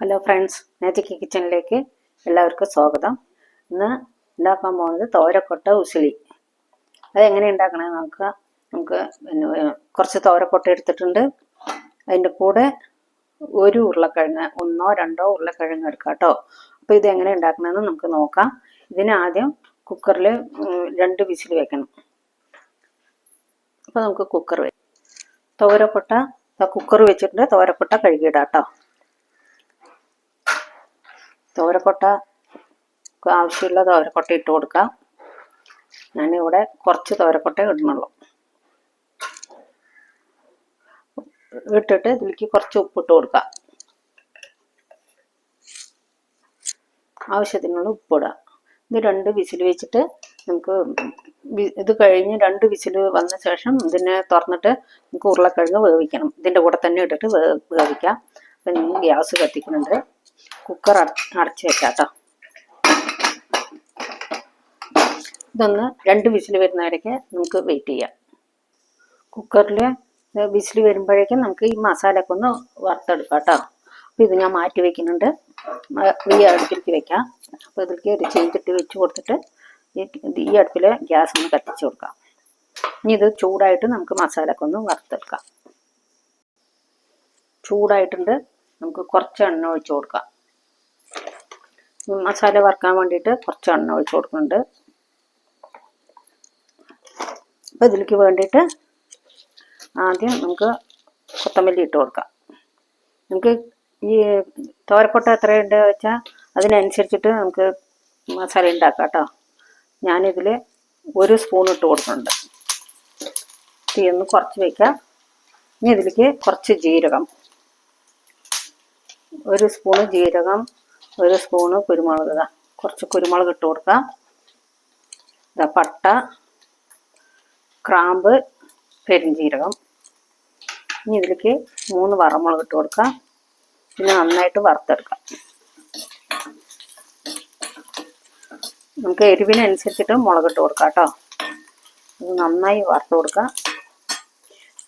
Hello friends magic കിച്ചണിലേക്ക് എല്ലാവർക്കും സ്വാഗതം. ഇന്ന് ഉണ്ടാക്കാൻ പോകുന്നത് തോരക്കൊട്ട ഉസിളി. അതെങ്ങനെ ഉണ്ടാക്കണമെന്ന് നോക്കുക നമുക്ക് പിന്നെ കുറച്ച് തോരക്കൊട്ട എടുത്തിട്ടുണ്ട്. അതിന്റെ കൂടെ ഒരു ഉരുളക്കിഴങ്ങ് ഒന്നോ രണ്ടോ ഉരുളക്കിഴങ്ങ് എടുക്കാം കേട്ടോ. അപ്പോൾ ഇത് എങ്ങനെ ഉണ്ടാക്കണമെന്ന് നമുക്ക് നോക്കാം. ഇതിന് ആദ്യം കുക്കറിൽ രണ്ട് വിസിൽ വെക്കണം. അപ്പോൾ നമുക്ക് കുക്കർ തോരക്കൊട്ട കുക്കർ വെച്ചിട്ടുണ്ട് തോരക്കൊട്ട കഴുകിയിടാം കേട്ടോ. തോരക്കൊട്ട ആവശ്യമുള്ള തോരക്കൊട്ട ഇട്ട് കൊടുക്കാം. ഞാനിവിടെ കുറച്ച് തോരക്കൊട്ട ഇടുന്നുള്ളൂ. ഇട്ടിട്ട് ഇതിലേക്ക് കുറച്ച് ഉപ്പിട്ട് കൊടുക്കാം. ആവശ്യത്തിനുള്ള ഉപ്പിടുക ഇത് രണ്ട് വിസിൽ വെച്ചിട്ട് നമുക്ക് ഇത് കഴിഞ്ഞ് രണ്ട് വിസിൽ വന്ന ശേഷം ഇതിനെ തുറന്നിട്ട് നമുക്ക് ഉരുളക്കിഴങ്ങ് വേവിക്കണം. ഇതിന്റെ കൂടെ തന്നെ ഇട്ടിട്ട് വേവിക്കാം. അപ്പം ഗ്യാസ് കത്തിക്കുന്നുണ്ട്. കുക്കർ അടച്ച് വെക്കാം ഇതൊന്ന് രണ്ട് വിസിൽ വരുന്നവരേക്ക് നമുക്ക് വെയിറ്റ് ചെയ്യാം. കുക്കറിൽ വിസിൽ വരുമ്പോഴേക്കും നമുക്ക് ഈ മസാലയൊക്കെ ഒന്ന് വറുത്തെടുക്കാം കേട്ടോ. അപ്പോൾ ഇത് ഞാൻ മാറ്റി വെക്കുന്നുണ്ട്. ഈ അടുപ്പിലേക്ക് വെക്കാം. അപ്പോൾ ഇതിലേക്ക് ഒരു ചെയ്തിട്ട് വെച്ച് കൊടുത്തിട്ട് ഈ അടുപ്പിൽ ഗ്യാസ് ഒന്ന് കത്തിച്ച് കൊടുക്കാം. ഇനി ഇത് ചൂടായിട്ട് നമുക്ക് മസാലയൊക്കെ ഒന്ന് വറുത്തെടുക്കാം. ചൂടായിട്ടുണ്ട്. നമുക്ക് കുറച്ച് എണ്ണ ഒഴിച്ച് കൊടുക്കാം. മസാല വറക്കാൻ വേണ്ടിയിട്ട് കുറച്ച് എണ്ണ ഒഴിച്ച് കൊടുക്കുന്നുണ്ട്. അപ്പോൾ ഇതിലേക്ക് വേണ്ടിയിട്ട് ആദ്യം നമുക്ക് കൊത്തമല്ലി ഇട്ട് കൊടുക്കാം. നമുക്ക് ഈ തോരക്കൊട്ട എത്രയുണ്ട് വെച്ചാൽ അതിനനുസരിച്ചിട്ട് നമുക്ക് മസാല ഉണ്ടാക്കാം കേട്ടോ. ഞാനിതിൽ ഒരു സ്പൂൺ ഇട്ട് കൊടുക്കുന്നുണ്ട്. തീ ഒന്ന് കുറച്ച് വയ്ക്കാം ഇനി ഇതിലേക്ക് കുറച്ച് ജീരകം. ഒരു സ്പൂണ് ജീരകം ഒരു സ്പൂണ് കുരുമുളക് ഇതാ. കുറച്ച് കുരുമുളക് ഇട്ട് കൊടുക്കാം. ഇതാ പട്ട ക്രാമ്പ് പെരിഞ്ചീരകം ഇനി ഇതിലേക്ക് മൂന്ന് വറമുളക് ഇട്ട് കൊടുക്കാം. പിന്നെ നന്നായിട്ട് വറുത്തെടുക്കാം. നമുക്ക് എരിവിനനുസരിച്ചിട്ട് മുളക് ഇട്ട് കൊടുക്കാം കേട്ടോ. ഇത് നന്നായി വറുത്ത് കൊടുക്കാം.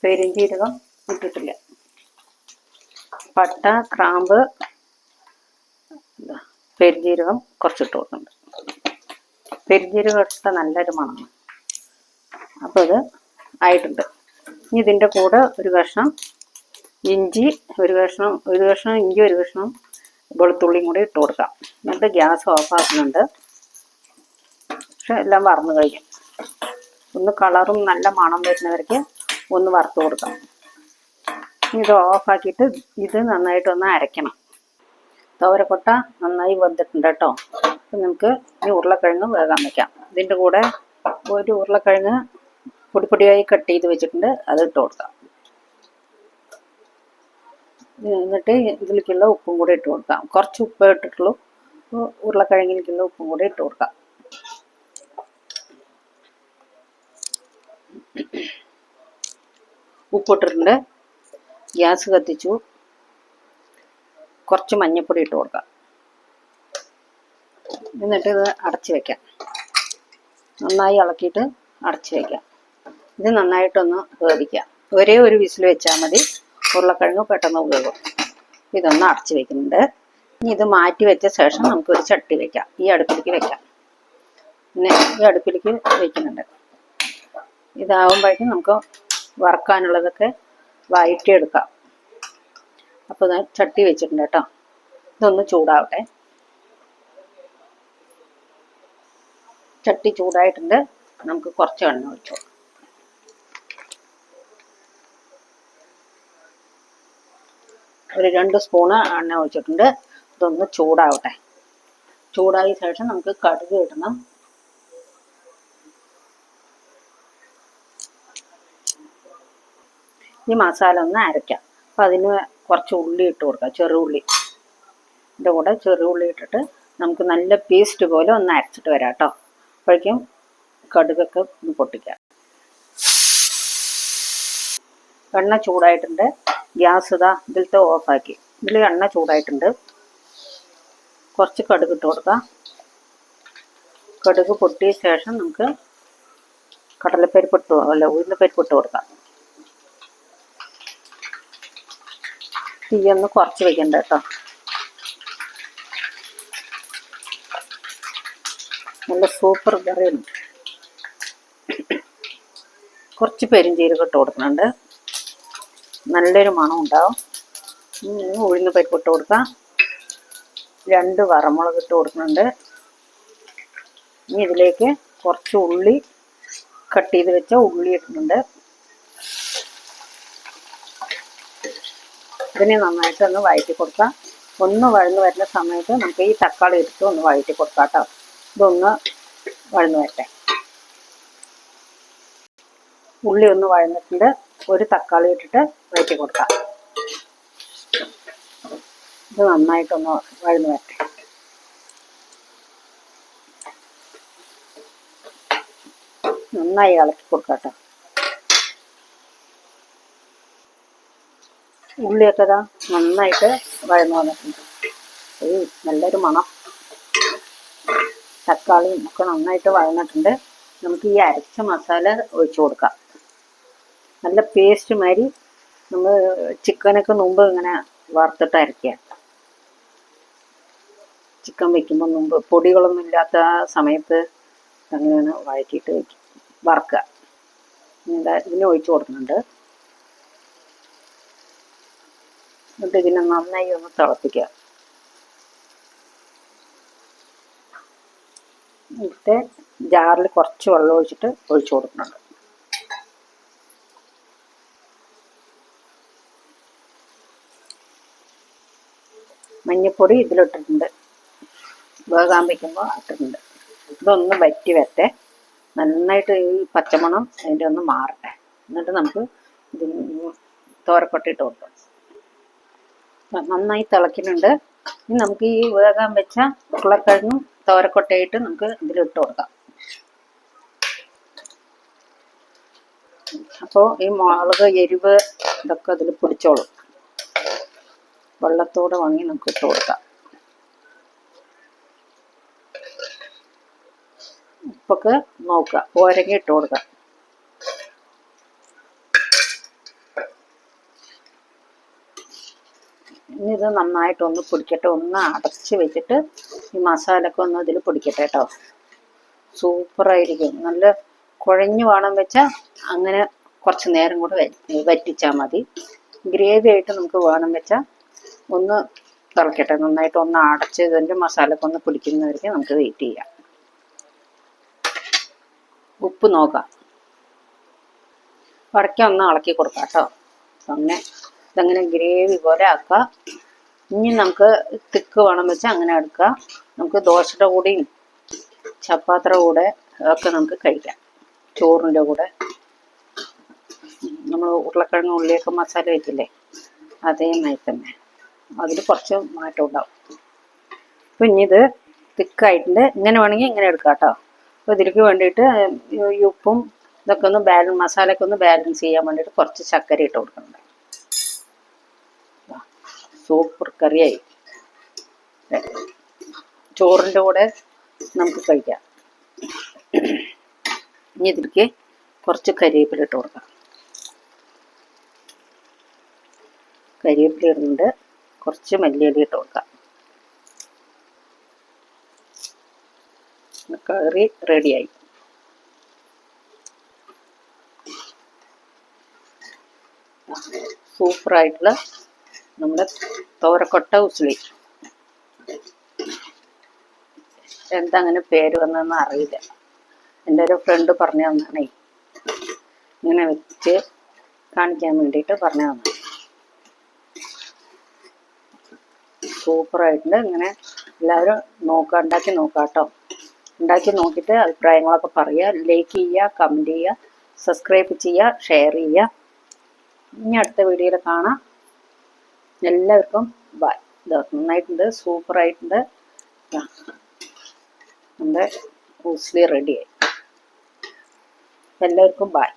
പെരിഞ്ചീരകം ഇട്ടിട്ടില്ല. പട്ട ക്രാമ്പ് പെരുജീരകം കുറച്ചിട്ട് കൊടുക്കുന്നുണ്ട്. പെരുജീരകം ഇട്ട നല്ലൊരു മണമാണ് അപ്പോൾ ഇത് ആയിട്ടുണ്ട്. ഇനി ഇതിന്റെ കൂടെ ഒരു കഷ്ണം ഇഞ്ചി ഒരു കഷ്ണം ഒരു കഷ്ണം ഇഞ്ചി ഒരു കഷ്ണം വെളുത്തുള്ളിയും കൂടി ഇട്ട് കൊടുക്കാം. എന്നിട്ട് ഗ്യാസ് ഓഫാക്കുന്നുണ്ട് പക്ഷെ എല്ലാം വറന്ന് കഴിക്കും ഒന്ന് കളറും നല്ല മണം വരുന്നവർക്ക് ഒന്ന് വറുത്ത് കൊടുക്കാം. ഇത് ഓഫാക്കിയിട്ട് ഇത് നന്നായിട്ടൊന്ന് അരയ്ക്കണം. തോരക്കൊട്ട നന്നായി വെന്തിട്ടുണ്ട് കേട്ടോ. അപ്പം നമുക്ക് ഈ ഉരുളക്കിഴങ്ങ് വേകാൻ വയ്ക്കാം ഇതിന്റെ കൂടെ ഒരു ഉരുളക്കിഴങ്ങ് പൊടിപ്പൊടിയായി കട്ട് ചെയ്ത് വെച്ചിട്ടുണ്ട്. അത് ഇട്ട് കൊടുക്കാം. എന്നിട്ട് ഇതിലേക്കുള്ള ഉപ്പും കൂടി ഇട്ട് കൊടുക്കാം. കുറച്ച് ഉപ്പ് ഇട്ടിട്ടുള്ളൂ. ഉരുളക്കിഴങ്ങിലേക്കുള്ള ഉപ്പും കൂടി ഇട്ട് കൊടുക്കാം. ഉപ്പിട്ടിട്ടുണ്ട് ഗ്യാസ് കത്തിച്ചു. കുറച്ച് മഞ്ഞൾപ്പൊടി ഇട്ട് കൊടുക്കാം. എന്നിട്ട് ഇത് അടച്ചു വെക്കാം. നന്നായി ഇളക്കിയിട്ട് അടച്ചു വെക്കാം. ഇത് നന്നായിട്ടൊന്ന് വേവിക്കാം. ഒരേ ഒരു വിസിൽ വെച്ചാൽ മതി. ഉരുളക്കിഴങ്ങ് പെട്ടെന്ന് വേവും. ഇതൊന്ന് അടച്ചു വെക്കുന്നുണ്ട്. ഇനി ഇത് മാറ്റി വെച്ച ശേഷം നമുക്കൊരു ചട്ടി വെക്കാം. ഈ അടുപ്പിലേക്ക് വെക്കാം. പിന്നെ ഈ അടുപ്പിലേക്ക് വെക്കുന്നുണ്ട്. ഇതാവുമ്പോഴേക്കും നമുക്ക് വറക്കാനുള്ളതൊക്കെ വഴറ്റിയെടുക്കാം. അപ്പോൾ ഞാൻ ചട്ടി വെച്ചിട്ടുണ്ട് കേട്ടോ. ഇതൊന്ന് ചൂടാവട്ടെ. ചട്ടി ചൂടായിട്ടുണ്ട്. നമുക്ക് കുറച്ച് എണ്ണ ഒഴിച്ചു ഒരു രണ്ട് സ്പൂണ് എണ്ണ ഒഴിച്ചിട്ടുണ്ട്. ഇതൊന്ന് ചൂടാവട്ടെ. ചൂടായ ശേഷം നമുക്ക് കടുക് ഇടണം. ഈ മസാല ഒന്ന് അരയ്ക്കാം. അപ്പം അതിന് കുറച്ച് ഉള്ളി ഇട്ട് കൊടുക്കുക ചെറുള്ളി ഇതിന്റെ കൂടെ ചെറുള്ളി ഇട്ടിട്ട് നമുക്ക് നല്ല പേസ്റ്റ് പോലെ ഒന്ന് അരച്ചിട്ട് വരാം കേട്ടോ. അപ്പോഴേക്കും കടുകൊക്കെ ഒന്ന് പൊട്ടിക്കാം. എണ്ണ ചൂടായിട്ടുണ്ട്. ഗ്യാസ് ഇതാ ഇതിലത്തെ ഓഫാക്കി ഇതിൽ എണ്ണ ചൂടായിട്ടുണ്ട്. കുറച്ച് കടുക് ഇട്ട് കൊടുക്കാം. കടുക് പൊട്ടിയ ശേഷം നമുക്ക് കടലപ്പരിപ്പ് ഇട്ട് അല്ല ഉഴുന്നപ്പരിപ്പ് ഇട്ട് കൊടുക്കാം. തീയൊന്ന് കുറച്ച് വെക്കണ്ട കേട്ടോ നല്ല സൂപ്പർ കറിയാണ്. കുറച്ച് പെരിഞ്ചീരകം ഇട്ട് കൊടുക്കുന്നുണ്ട്. നല്ലൊരു മണം ഉണ്ടാവും. ഉഴുന്ന് പരിപ്പ് ഇട്ട് കൊടുക്കാം. രണ്ട് വറമുളക് ഇട്ട് കൊടുക്കുന്നുണ്ട്. ഇനി ഇതിലേക്ക് കുറച്ച് ഉള്ളി കട്ട് ചെയ്ത് വെച്ച ഉള്ളി ഇടുന്നുണ്ട് ഇതിനെ നന്നായിട്ട് ഒന്ന് വഴറ്റി കൊടുക്കാം ഒന്ന് വഴന്ന് വരുന്ന സമയത്ത് നമുക്ക് ഈ തക്കാളി എടുത്ത് ഒന്ന് വഴറ്റി കൊടുക്കാം കേട്ടോ. ഇതൊന്ന് വഴന്ന് വരട്ടെ. ഉള്ളി ഒന്ന് വഴന്നിട്ടുണ്ട്. ഒരു തക്കാളി ഇട്ടിട്ട് വഴറ്റി കൊടുക്കാം ഇത് നന്നായിട്ടൊന്ന് വഴന്ന് വരട്ടെ. നന്നായി ഇളക്കി കൊടുക്കാം കേട്ടോ. ഉള്ളിയൊക്കെ ഇതാ നന്നായിട്ട് വഴന്നു വന്നിട്ടുണ്ട്. ഒരു നല്ലൊരു മണം. തക്കാളിയും ഒക്കെ നന്നായിട്ട് വഴന്നിട്ടുണ്ട്. നമുക്ക് ഈ അരച്ച മസാല ഒഴിച്ചു കൊടുക്കാം. നല്ല പേസ്റ്റ് മാതിരി നമ്മൾ ചിക്കനൊക്കെ മുമ്പ് ഇങ്ങനെ വറുത്തിട്ട് അരക്കുക. ചിക്കൻ വെക്കുമ്പോൾ മുമ്പ് പൊടികളൊന്നും ഇല്ലാത്ത സമയത്ത് അങ്ങനെയാണ് വഴറ്റിയിട്ട് വയ്ക്കും വറക്കുക ഇതിന് ഒഴിച്ചു കൊടുക്കുന്നുണ്ട്. എന്നിട്ട് ഇതിനെ നന്നായി ഒന്ന് തിളപ്പിക്കുക. എന്നിട്ട് ജാറിൽ കുറച്ച് വെള്ളം ഒഴിച്ചിട്ട് ഒഴിച്ചു കൊടുക്കുന്നുണ്ട്. മഞ്ഞപ്പൊടി ഇതിലിട്ടിട്ടുണ്ട്. വേകാൻ വയ്ക്കുമ്പോൾ ഇട്ടിട്ടുണ്ട്. ഇതൊന്ന് വറ്റി വരട്ടെ. നന്നായിട്ട് ഈ പച്ചമണം അതിന്റെ ഒന്ന് മാറട്ടെ. എന്നിട്ട് നമുക്ക് ഇത് തോരക്കൊട്ടിട്ട് കൊടുക്കാം. നന്നായി തിളക്കുന്നുണ്ട് ഇനി നമുക്ക് ഈ വേകാൻ വെച്ച ഉരുളക്കിഴങ്ങും തോരക്കൊട്ടയിട്ട് നമുക്ക് ഇതിലിട്ട് കൊടുക്കാം. അപ്പോൾ ഈ മുളക് എരിവ് ഇതൊക്കെ അതിൽ പിടിച്ചോളും. വെള്ളത്തോടെ വാങ്ങി നമുക്ക് ഇട്ട് കൊടുക്കാം. ഉപ്പൊക്കെ നോക്കുക. ഓരങ്ങി ഇട്ട് കൊടുക്കാം ഇനി നന്നായിട്ട് ഒന്ന് പൊടിക്കട്ടെ. ഒന്ന് അടച്ച് വെച്ചിട്ട് ഈ മസാലയൊക്കെ ഒന്ന് ഇതിൽ പൊടിക്കട്ടെ കേട്ടോ. സൂപ്പറായിരിക്കും. നല്ല കുഴഞ്ഞു വേണം വെച്ചാൽ അങ്ങനെ കുറച്ച് നേരം കൂടെ വറ്റിച്ചാൽ മതി. ഗ്രേവി ആയിട്ട് നമുക്ക് വേണം വെച്ചാൽ ഒന്ന് തിളക്കട്ടെ നന്നായിട്ട് ഒന്ന് അടച്ച് ഇതിന്റെ മസാലയൊക്കെ ഒന്ന് പിടിക്കുന്നവർക്ക് നമുക്ക് വെയിറ്റ് ചെയ്യാം. ഉപ്പ് നോക്കാം. വടക്ക ഒന്ന് ഇളക്കി കൊടുക്കാം കേട്ടോ. അങ്ങനെ ഇതങ്ങനെ ഗ്രേവി പോലെ ആക്കുക ഇനി നമുക്ക് തിക്ക് വേണം വെച്ചാൽ അങ്ങനെ എടുക്കാം. നമുക്ക് ദോശയുടെ കൂടെയും ചപ്പാത്തിയുടെ കൂടെ ഒക്കെ നമുക്ക് കഴിക്കാം. ചോറിന്റെ കൂടെ. നമ്മൾ ഉരുളക്കിഴങ്ങ് ഉള്ളിയൊക്കെ മസാല വെച്ചില്ലേ അതേമാതിരി തന്നെ. അതിൽ കുറച്ച് മാറ്റം ഉണ്ടാവും. അപ്പം ഇനി ഇത് തിക്കായിട്ടുണ്ട്. ഇങ്ങനെ വേണമെങ്കിൽ ഇങ്ങനെ എടുക്കാം കേട്ടോ. അപ്പോൾ ഇതിലേക്ക് വേണ്ടിയിട്ട് ഉപ്പും ഇതൊക്കെ ഒന്ന് ബാലൻസ് മസാലയൊക്കെ ഒന്ന് ബാലൻസ് ചെയ്യാൻ വേണ്ടിയിട്ട് കുറച്ച് ശർക്കര ഇട്ട് കൊടുക്കുന്നുണ്ട് സൂപ്പർ കറിയായി. ചോറിന്റെ കൂടെ നമുക്ക് കഴിക്കാം. ഇനി ഇതിലേക്ക് കുറച്ച് കരിവേപ്പില ഇട്ട് കൊടുക്കാം. കരിവേപ്പില ഇടുന്നുണ്ട്. കുറച്ച് മല്ലിയില ഇട്ട് കൊടുക്കാം. കറി റെഡിയായി സൂപ്പറായിട്ടുള്ള നമ്മുടെ തോരക്കൊട്ട ഉസ്ലി. എന്താ അങ്ങനെ പേര് വന്നതെന്ന് അറിയില്ല. എന്റെ ഒരു ഫ്രണ്ട് പറഞ്ഞു തന്നാണേ ഇങ്ങനെ വെച്ച് കാണിക്കാൻ വേണ്ടിയിട്ട് പറഞ്ഞു തന്നെ സൂപ്പറായിട്ടുണ്ട് ഇങ്ങനെ എല്ലാവരും നോക്കുക ഉണ്ടാക്കി നോക്കുക കേട്ടോ ഉണ്ടാക്കി നോക്കിയിട്ട് അഭിപ്രായങ്ങളൊക്കെ പറയുക ലൈക്ക് ചെയ്യുക കമന്റ് ചെയ്യുക സബ്സ്ക്രൈബ് ചെയ്യുക ഷെയർ ചെയ്യുക. ഇനി അടുത്ത വീഡിയോയിൽ കാണാം. എല്ലാവർക്കും ബൈ. നന്നായിട്ടുണ്ട് നന്നായിട്ടുണ്ട് സൂപ്പറായിട്ടുണ്ട്. നമ്മുടെ ഊസ്ലി റെഡിയായി എല്ലാവർക്കും ബൈ.